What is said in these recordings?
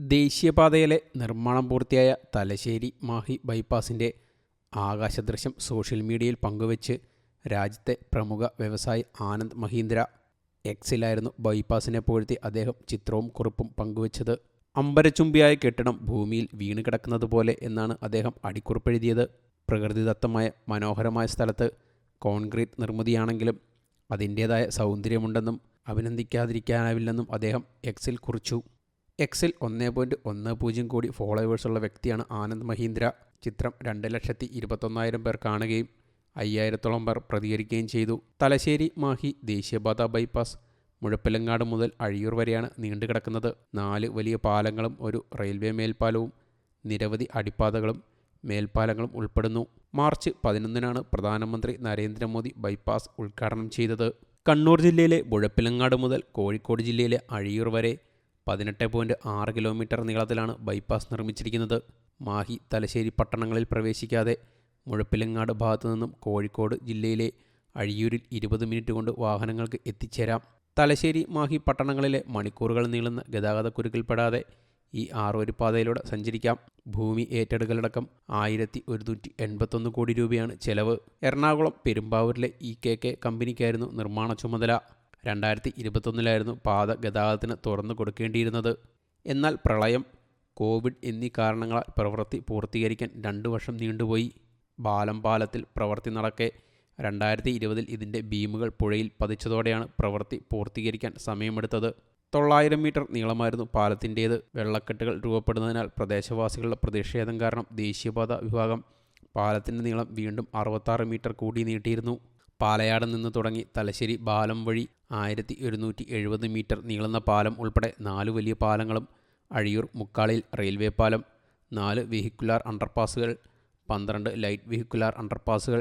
ദേശീയപാതയിലെ നിർമ്മാണം പൂർത്തിയായ തലശ്ശേരി മാഹി ബൈപ്പാസിന്റെ ആകാശദൃശ്യം സോഷ്യൽ മീഡിയയിൽ പങ്കുവച്ച് രാജ്യത്തെ പ്രമുഖ വ്യവസായി ആനന്ദ് മഹീന്ദ്ര എക്സിലായിരുന്നു ബൈപ്പാസിനെ പുകഴ്ത്തി അദ്ദേഹം ചിത്രവും കുറിപ്പും പങ്കുവച്ചത്. അമ്പരച്ചുംബിയായ കെട്ടിടം ഭൂമിയിൽ വീണ് കിടക്കുന്നത് പോലെ എന്നാണ് അദ്ദേഹം അടിക്കുറിപ്പെഴുതിയത്. പ്രകൃതിദത്തമായ മനോഹരമായ സ്ഥലത്ത് കോൺക്രീറ്റ് നിർമ്മിതിയാണെങ്കിലും അതിന്റേതായ സൗന്ദര്യമുണ്ടെന്നും അഭിനന്ദിക്കാതിരിക്കാനാവില്ലെന്നും അദ്ദേഹം എക്സിൽ കുറിച്ചു. എക്സിൽ ഒന്നേ പോയിന്റ് ഒന്ന് പൂജ്യം കോടി ഫോളോവേഴ്സുള്ള വ്യക്തിയാണ് ആനന്ദ് മഹീന്ദ്ര. ചിത്രം രണ്ട് ലക്ഷത്തി ഇരുപത്തൊന്നായിരം പേർ കാണുകയും അയ്യായിരത്തോളം പേർ പ്രതികരിക്കുകയും ചെയ്തു. തലശ്ശേരി മാഹി ദേശീയപാത ബൈപ്പാസ് മുഴപ്പിലങ്ങാട് മുതൽ അഴിയൂർ വരെയാണ് നീണ്ടുകിടക്കുന്നത് നാല് വലിയ പാലങ്ങളും ഒരു റെയിൽവേ മേൽപ്പാലവും നിരവധി അടിപ്പാതകളും മേൽപ്പാലങ്ങളും ഉൾപ്പെടുന്നു. മാർച്ച് പതിനൊന്നിനാണ് പ്രധാനമന്ത്രി നരേന്ദ്രമോദി ബൈപ്പാസ് ഉദ്ഘാടനം ചെയ്തത്. കണ്ണൂർ ജില്ലയിലെ മുഴപ്പിലങ്ങാട് മുതൽ കോഴിക്കോട് ജില്ലയിലെ അഴിയൂർ വരെ പതിനെട്ട് പോയിന്റ് ആറ് കിലോമീറ്റർ നീളത്തിലാണ് ബൈപ്പാസ് നിർമ്മിച്ചിരിക്കുന്നത്. മാഹി തലശ്ശേരി പട്ടണങ്ങളിൽ പ്രവേശിക്കാതെ മുഴപ്പിലങ്ങാട് ഭാഗത്തു നിന്നും കോഴിക്കോട് ജില്ലയിലെ അഴിയൂരിൽ ഇരുപത് മിനിറ്റ് കൊണ്ട് വാഹനങ്ങൾക്ക് എത്തിച്ചേരാം. തലശ്ശേരി മാഹി പട്ടണങ്ങളിലെ മണിക്കൂറുകൾ നീളുന്ന ഗതാഗതക്കുരുക്കിൽപ്പെടാതെ ഈ ആറുവരിപ്പാതയിലൂടെ സഞ്ചരിക്കാം. ഭൂമി ഏറ്റെടുക്കലടക്കം ആയിരത്തി ഒരുന്നൂറ്റി എൺപത്തൊന്ന് കോടി രൂപയാണ് ചെലവ്. എറണാകുളം പെരുമ്പാവൂരിലെ ഇ കെ കെ കമ്പനിക്കായിരുന്നു നിർമ്മാണ ചുമതല. രണ്ടായിരത്തി ഇരുപത്തൊന്നിലായിരുന്നു പാത ഗതാഗതത്തിന് തുറന്നു കൊടുക്കേണ്ടിയിരുന്നത്. എന്നാൽ പ്രളയം കോവിഡ് എന്നീ കാരണങ്ങളാൽ പ്രവൃത്തി പൂർത്തീകരിക്കാൻ രണ്ടു വർഷം നീണ്ടുപോയി. ബാലം പാലത്തിൽ പ്രവൃത്തി നടക്കെ രണ്ടായിരത്തി ഇരുപതിൽ ഇതിന്റെ ബീമുകൾ പുഴയിൽ പതിച്ചതോടെയാണ് പ്രവൃത്തി പൂർത്തീകരിക്കാൻ സമയമെടുത്തത്. തൊള്ളായിരം മീറ്റർ നീളമായിരുന്നു പാലത്തിന്റേത്. വെള്ളക്കെട്ടുകൾ രൂപപ്പെടുന്നതിനാൽ പ്രദേശവാസികളുടെ പ്രതിഷേധം കാരണം ദേശീയപാത വിഭാഗം പാലത്തിന്റെ നീളം വീണ്ടും അറുപത്താറ് മീറ്റർ കൂടി നീട്ടിയിരുന്നു. പാലയാട് നിന്ന് തുടങ്ങി തലശ്ശേരി ബാലം വഴി ആയിരത്തി ഒരുന്നൂറ്റി എഴുപത് മീറ്റർ നീളുന്ന പാലം ഉൾപ്പെടെ നാല് വലിയ പാലങ്ങളും അഴിയൂർ മുക്കാളിൽ റെയിൽവേ പാലം നാല് വെഹിക്കുലാർ അണ്ടർപാസുകൾ പന്ത്രണ്ട് ലൈറ്റ് വെഹിക്കുലാർ അണ്ടർപാസുകൾ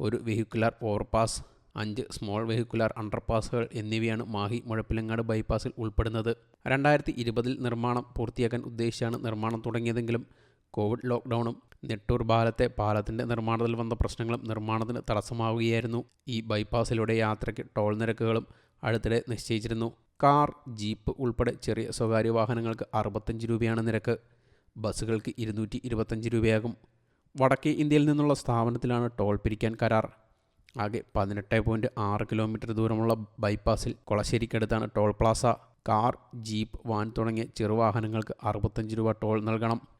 ഒരു വെഹിക്കുലാർ ഓവർപാസ് അഞ്ച് സ്മോൾ വെഹിക്കുലാർ അണ്ടർപാസുകൾ എന്നിവയാണ് മാഹി മുഴപ്പിലങ്ങാട് ബൈപ്പാസിൽ ഉൾപ്പെടുന്നത്. രണ്ടായിരത്തി ഇരുപതിൽ നിർമ്മാണം പൂർത്തിയാക്കാൻ ഉദ്ദേശിച്ചാണ് നിർമ്മാണം തുടങ്ങിയതെങ്കിലും കോവിഡ് ലോക്ക്ഡൗണും നെട്ടൂർ പാലത്തെ പാലത്തിന്റെ നിർമ്മാണത്തിൽ വന്ന പ്രശ്നങ്ങളും നിർമ്മാണത്തിന് തടസ്സമാവുകയായിരുന്നു. ഈ ബൈപ്പാസിലൂടെ യാത്രയ്ക്ക് ടോൾ നിരക്കുകളും അടുത്തിടെ നിശ്ചയിച്ചിരുന്നു. കാർ ജീപ്പ് ഉൾപ്പെടെ ചെറിയ സ്വകാര്യ വാഹനങ്ങൾക്ക് അറുപത്തഞ്ച് രൂപയാണ് നിരക്ക്. ബസ്സുകൾക്ക് ഇരുന്നൂറ്റി ഇരുപത്തഞ്ച് രൂപയാകും. വടക്കേ ഇന്ത്യയിൽ നിന്നുള്ള സ്ഥാപനത്തിലാണ് ടോൾ പിരിക്കാൻ കരാർ. ആകെ പതിനെട്ട് പോയിന്റ് ആറ് കിലോമീറ്റർ ദൂരമുള്ള ബൈപ്പാസിൽ കൊളശ്ശേരിക്കടുത്താണ് toll plaza. Car jeep van തുടങ്ങിയ ചെറുവാഹനങ്ങൾക്ക് അറുപത്തഞ്ച് രൂപ ടോൾ നൽകണം.